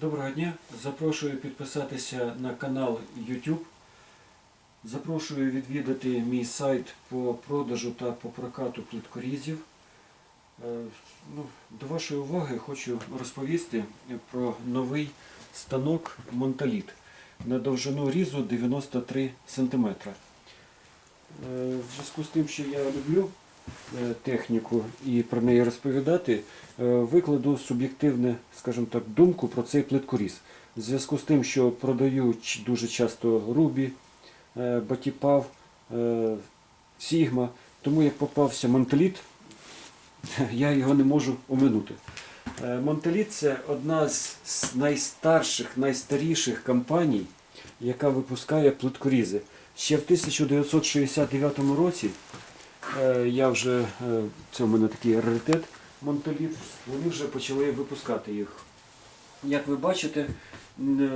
Доброго дня! Запрошую підписатися на канал YouTube. Запрошую відвідати мій сайт по продажу та по прокату плиткорізів. Е, Ну, до вашої уваги хочу розповісти про новий станок Монталіт на довжину різу 93 см. В зв'язку з тим, що я люблю е, техніку і про неї розповідати, е, викладу суб'єктивну, скажімо так, думку про цей плиткоріз. В зв'язку з тим, що продаю дуже часто Рубі, е, Батіпав, е, Сігма, тому як попався Монталіт, я його не можу оминути. Е, Монталіт це одна з найстарших, найстаріших компаній, яка випускає плиткорізи. Ще в 1969 році е, я вже, е, це в мене такий раритет Монталіт, вони вже почали випускати їх. Як ви бачите,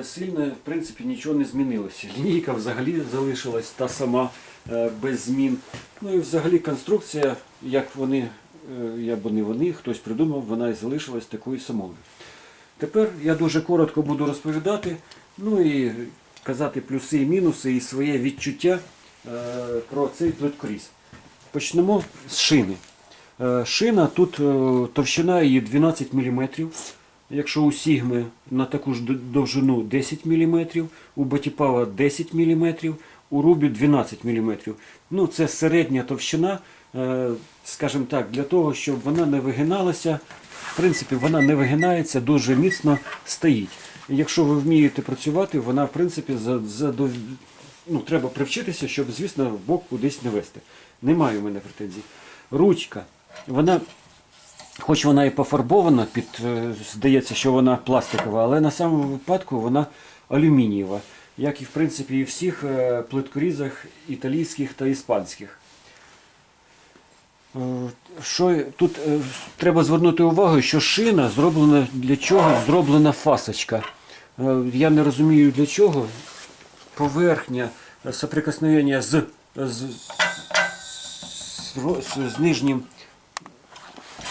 сильно в принципі нічого не змінилося. Лінійка взагалі залишилась та сама е, без змін. Ну і взагалі конструкція, як вони, е, як вони вони, хтось придумав, вона і залишилась такою самою. Тепер я дуже коротко буду розповідати, ну і казати плюси і мінуси і своє відчуття е, про цей плиткоріз. Почнемо з шини. Е, Шина тут е, товщина її 12 мм. Якщо у Сігми на таку ж довжину 10 мм, у Батіпава 10 мм, у Рубі 12 мм. Ну, це середня товщина, е, скажімо так, для того, щоб вона не вигиналася. В принципі, вона не вигинається, дуже міцно стоїть. Якщо ви вмієте працювати, вона, в принципі, за, за, ну, треба привчитися, щоб, звісно, в бок кудись не вести. Немає у мене претензій. Ручка. Вона Хоч вона і пофарбована, під, е, здається, що вона пластикова, але на самому випадку вона алюмінієва, як і в принципі і всіх е, плиткорізах італійських та іспанських. Е, Що тут треба звернути увагу, що шина зроблена для чого зроблена фасочка. Я не розумію для чого. Поверхня соприкосновення з, з, з, з, з нижнім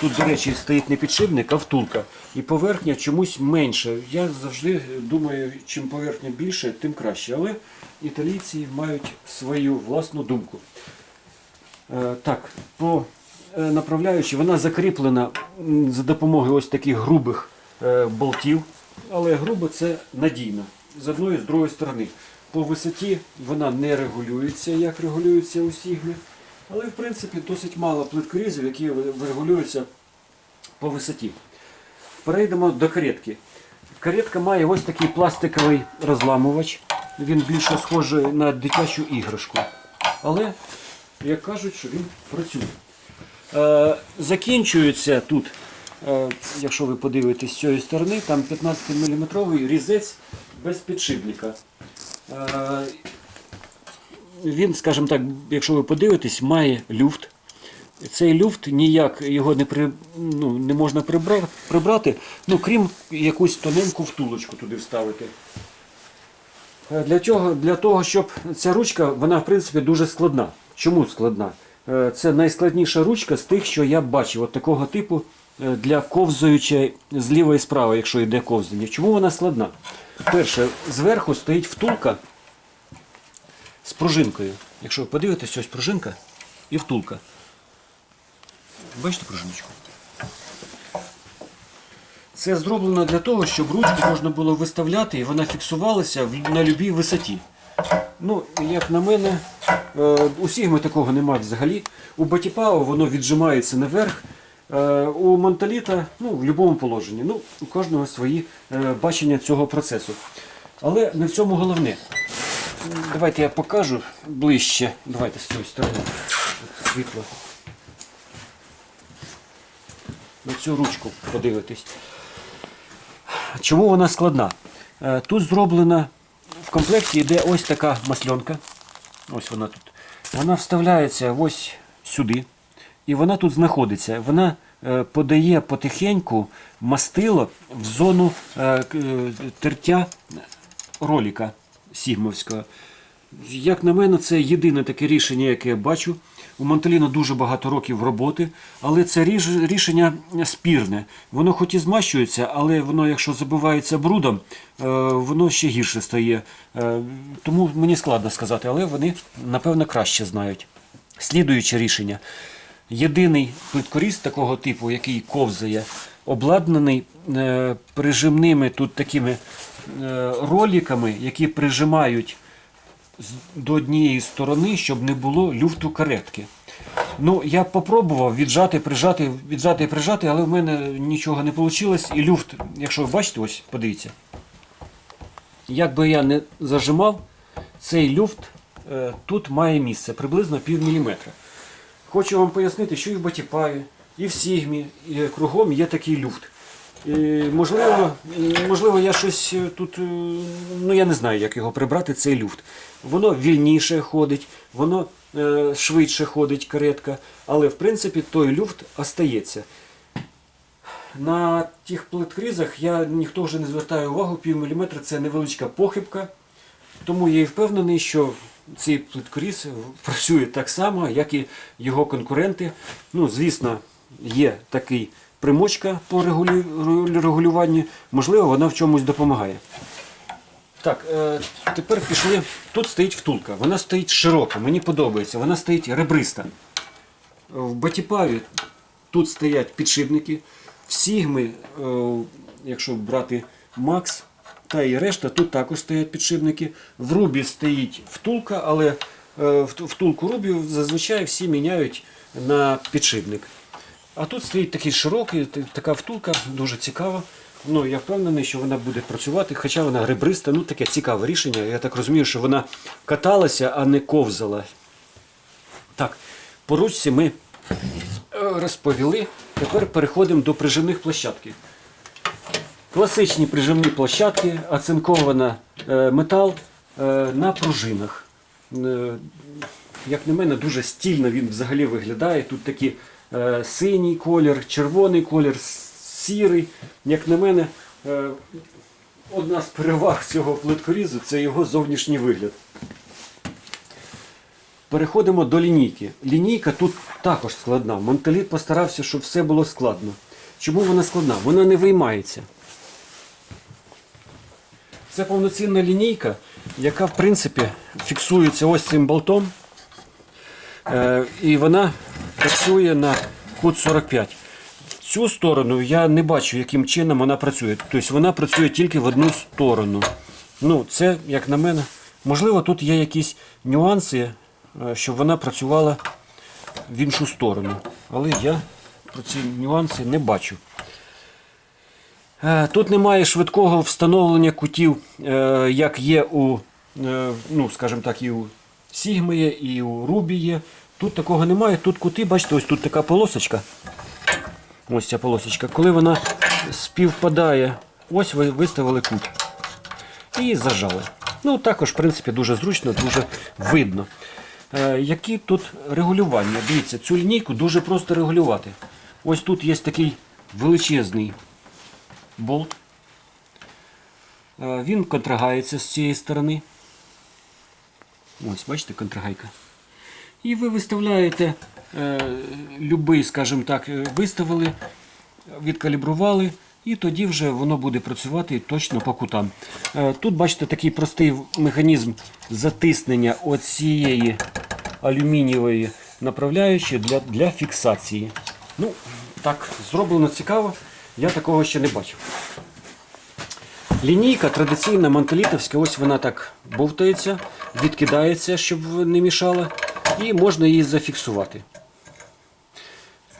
Тут, до речі, стоїть не підшипник, а втулка. І поверхня чомусь менша. Я завжди думаю, чим поверхня більше, тим краще. Але італійці мають свою власну думку. Е, так, по е, направляючи, вона закріплена за допомогою ось таких грубих е, болтів. Але грубо це надійно. З одної з другої сторони. По висоті вона не регулюється, як регулюється у Сігмі. Але в принципі досить мало плиткорізів, які регулюються по висоті. Перейдемо до каретки. Каретка має ось такий пластиковий розламувач. Він більше схожий на дитячу іграшку. Але, як кажуть, що він працює. Е, закінчується тут, е, якщо ви подивитесь з цієї сторони, там 15-мм різець без підшипника. Він, скажімо так, якщо ви подивитесь, має люфт. Цей люфт ніяк його не, при, ну, не можна прибра, прибрати, ну, крім якусь тоненьку втулочку туди вставити. Е, Для, чого? Для того, щоб ця ручка, вона в принципі дуже складна. Чому складна? Е, Це найскладніша ручка з тих, що я бачив, от такого типу е, для ковзуючої зліва і справа, якщо йде ковзання. Чому вона складна? Перше, зверху стоїть втулка з пружинкою. Якщо ви подивитесь, ось пружинка і втулка. Бачите пружиночку? Це зроблено для того, щоб ручку можна було виставляти і вона фіксувалася на будь-якій висоті. Ну, як на мене, е, у Сігми такого немає взагалі. У Батіпао воно віджимається наверх. Е, У Монталіта ну, в будь-якому положенні. Ну, у кожного свої е, бачення цього процесу. Але не в цьому головне. Давайте я покажу ближче. Давайте з цієї сторони. Світло. На цю ручку подивитись. Чому вона складна? Е, Тут зроблена в комплекті йде ось така масленка. Ось вона тут. Вона вставляється ось сюди. І вона тут знаходиться. Вона е, подає потихеньку мастило в зону е, тертя роліка сігмовського. Як на мене, це єдине таке рішення, яке я бачу. У Монтеліно дуже багато років роботи, але це рішення спірне. Воно хоч і змащується, але воно, якщо забивається брудом, е, воно ще гірше стає. Е, Тому мені складно сказати, але вони, напевно, краще знають. Слідуюче рішення. Єдиний плиткоріз такого типу, який ковзає, обладнаний е, прижимними тут такими е, роликами, які прижимають до однієї сторони, щоб не було люфту каретки. Ну, я попробував віджати, прижати, віджати прижати, але в мене нічого не вийшло. І люфт, якщо ви бачите, ось подивіться. Як би я не зажимав, цей люфт е, тут має місце приблизно пів міліметра. Хочу вам пояснити, що і в Батіпаві, і в Сігмі, і кругом є такий люфт. І, можливо, можливо, я щось е, тут, е, ну я не знаю, як його прибрати, цей люфт. Воно вільніше ходить, воно е, швидше ходить каретка, але в принципі той люфт остається. На тих плиткрізах я ніхто вже не звертає увагу, пів міліметра це невеличка похибка. Тому я і впевнений, що цей плиткоріз працює так само, як і його конкуренти. Ну, звісно, є такий примочка по регулюванню, можливо, вона в чомусь допомагає. Так, е, тепер пішли. Тут стоїть втулка. Вона стоїть широка, мені подобається, вона стоїть ребриста. В Батіпаві тут стоять підшипники. В Сігми, е, якщо брати Макс та і решта, тут також стоять підшипники. В Рубі стоїть втулка, але е, втулку Рубі зазвичай всі міняють на підшипник. А тут стоїть такий широкий, така втулка, дуже цікава. Ну, я впевнений, що вона буде працювати, хоча вона ребриста, ну таке цікаве рішення. Я так розумію, що вона каталася, а не ковзала. Так, по ручці ми е, розповіли. Тепер переходимо до прижимних площадки. Класичні прижимні площадки, оцинкована е, метал е, на пружинах. Як на мене, дуже стільно він взагалі виглядає. Тут такі синій колір, червоний колір, сірий. Як на мене, е, одна з переваг цього плиткорізу це його зовнішній вигляд. Переходимо до лінійки. Лінійка тут також складна. Монталіт постарався, щоб все було складно. Чому вона складна? Вона не виймається. Це повноцінна лінійка, яка в принципі фіксується ось цим болтом. Е, і вона працює на кут 45. Цю сторону я не бачу, яким чином вона працює. Тобто вона працює тільки в одну сторону. Ну, це, як на мене, можливо, тут є якісь нюанси, е, щоб вона працювала в іншу сторону. Але я про ці нюанси не бачу. Е, Тут немає швидкого встановлення кутів, е, як є у, ну, скажімо так, і у Сігми і у Рубі є. Тут такого немає. Тут кути, бачите, ось тут така полосочка. Ось ця полосочка. Коли вона співпадає, ось ви виставили кут. І зажали. Ну, також, в принципі, дуже зручно, дуже видно. Е, які тут регулювання? Дивіться, цю лінійку дуже просто регулювати. Ось тут є такий величезний болт. Е, Він контрагається з цієї сторони. Ось, бачите, контрагайка. І ви виставляєте е, любий, скажімо так, е, виставили, відкалібрували, і тоді вже воно буде працювати точно по кутам. Е, тут, бачите, такий простий механізм затиснення оцієї алюмінієвої направляючої для, для фіксації. Ну, так, зроблено цікаво, я такого ще не бачив. Лінійка традиційна мантелітовська, ось вона так бовтається, відкидається, щоб не мішала, і можна її зафіксувати.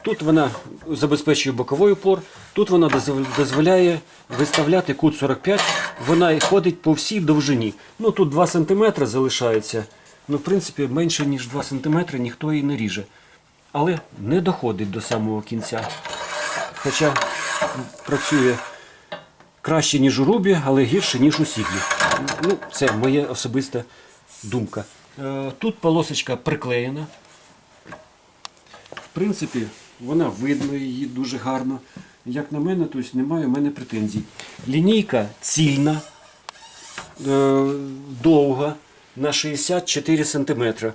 Тут вона забезпечує боковий упор, тут вона дозволяє виставляти кут 45, вона ходить по всій довжині. Ну тут 2 см залишається. Ну, в принципі, менше ніж 2 см ніхто її не ріже. Але не доходить до самого кінця. Хоча працює краще, ніж у Рубі, але гірше, ніж у Сігмі. Ну, це моя особиста думка. Е, Тут полосочка приклеєна. В принципі, вона видно її дуже гарно. Як на мене, тобто немає у мене претензій. Лінійка цільна, е, довга, на 64 см. е,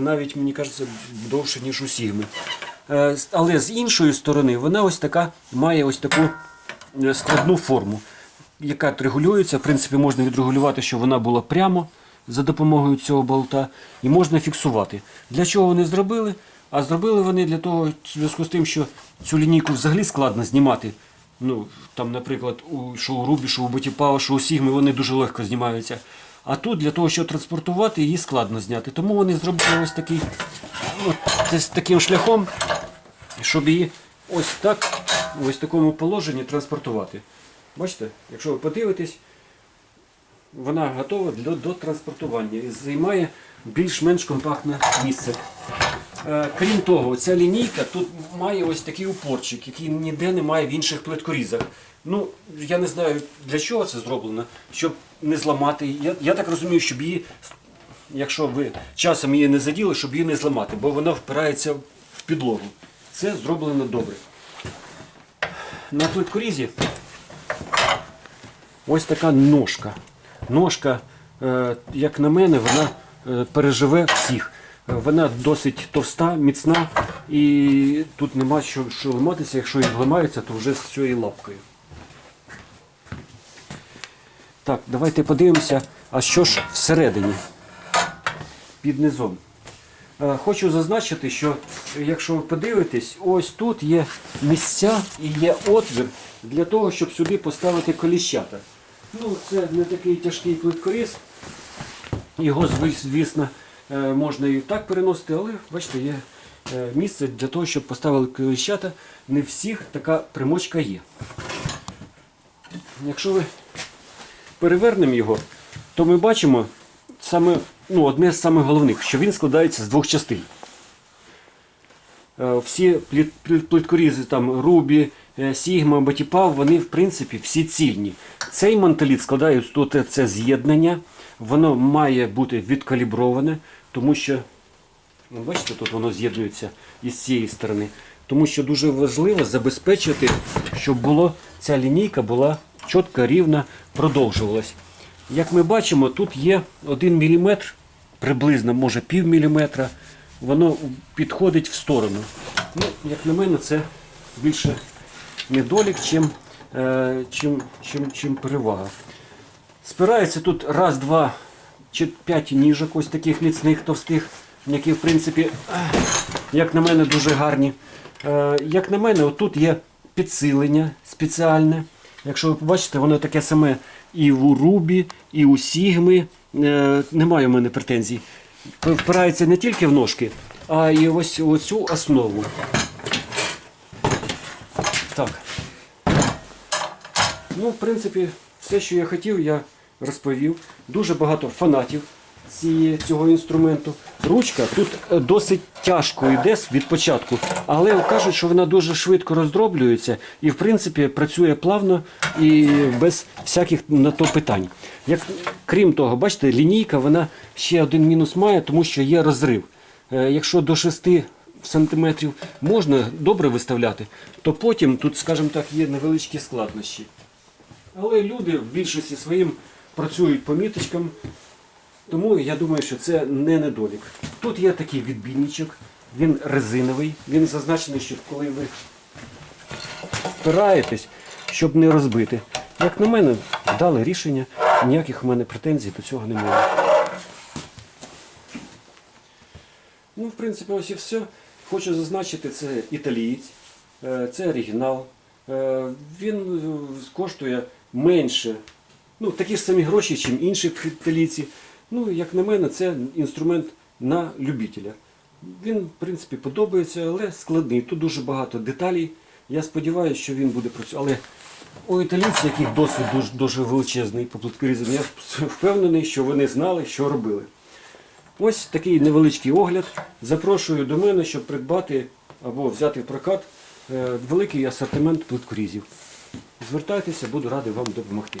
навіть, мені кажеться, довше, ніж у Сігми. Але з іншої сторони вона ось така має ось таку складну форму, яка регулюється. В принципі, можна відрегулювати, щоб вона була прямо за допомогою цього болта, і можна фіксувати. Для чого вони зробили? А зробили вони для того, в зв'язку з тим, що цю лінійку взагалі складно знімати. Ну, там, наприклад, у, що у Рубі, що у Ботіпава, що у Сігми, вони дуже легко знімаються. А тут для того, щоб транспортувати, її складно зняти. Тому вони зробили ось такий, ну, це таким шляхом, щоб її ось так, ось в такому положенні транспортувати. Бачите, якщо ви подивитесь, вона готова до, до транспортування і займає більш-менш компактне місце. Е, Крім того, ця лінійка тут має ось такий упорчик, який ніде немає в інших плиткорізах. Ну, я не знаю для чого це зроблено, щоб не зламати. Я, я так розумію, щоб її, якщо ви часом її не заділи, щоб її не зламати, бо вона впирається в підлогу. Це зроблено добре. На плиткорізі ось така ножка. Ножка, е, як на мене, вона е, переживе всіх. Вона досить товста, міцна і тут нема що, що ламатися. Якщо і зламається, то вже з цією лапкою. Так, давайте подивимося, а що ж всередині під низом. Е, Хочу зазначити, що якщо ви подивитесь, ось тут є місця і є отвір для того, щоб сюди поставити коліщата. Ну, це не такий тяжкий плиткоріз. Його, звісно, е, можна і так переносити, але бачите, є е, місце для того, щоб поставили коліщата. Не всіх така примочка є. Якщо ви перевернемо його, то ми бачимо саме, ну, одне з самих головних, що він складається з двох частин. Е, Всі пліт- пліт- плиткорізи, там Рубі, е, Сігма, Батіпав, вони в принципі всі цільні. Цей мантеліт складає тут це з'єднання, воно має бути відкаліброване, тому що, ну, бачите, тут воно з'єднується із цієї сторони. Тому що дуже важливо забезпечити, щоб було, ця лінійка була чітко, рівна, продовжувалась. Як ми бачимо, тут є 1 мм, приблизно, може пів міліметра, воно підходить в сторону. Ну, як на мене, це більше недолік, чим, е, чим, чим, чим перевага. Спирається тут раз, два чи п'ять ніжок, ось таких міцних, товстих, які, в принципі, як на мене, дуже гарні. Е, Як на мене, отут є підсилення спеціальне. Якщо ви побачите, воно таке саме і в Рубі, і у Сігми. Е, Немає в мене претензій. Впирається не тільки в ножки, а і ось цю основу. Так. Ну, в принципі, все, що я хотів, я розповів. Дуже багато фанатів цього інструменту. Ручка тут е, досить тяжко йде від початку, але кажуть, що вона дуже швидко роздроблюється і, в принципі, працює плавно і без всяких на то питань. Як, крім того, бачите, лінійка вона ще один мінус має, тому що є розрив. Е, Якщо до 6 сантиметрів можна добре виставляти, то потім тут, скажімо так, є невеличкі складнощі. Але люди в більшості своїм працюють по міточкам, тому я думаю, що це не недолік. Тут є такий відбійничок, він резиновий, він зазначений, що коли ви впираєтесь, щоб не розбити. Як на мене, дали рішення, ніяких у мене претензій до цього немає. Ну, в принципі, ось і все. Хочу зазначити, це італієць, е, це оригінал. Е, Він е, коштує менше, ну, такі ж самі гроші, ніж інші італійці. Ну, як на мене, це інструмент на любителя. Він, в принципі, подобається, але складний. Тут дуже багато деталей. Я сподіваюся, що він буде працювати. Але у італійців, яких досвід дуже, дуже величезний по плиткорізам, я впевнений, що вони знали, що робили. Ось такий невеличкий огляд. Запрошую до мене, щоб придбати або взяти в прокат е, великий асортимент плиткорізів. Звертайтеся, буду радий вам допомогти.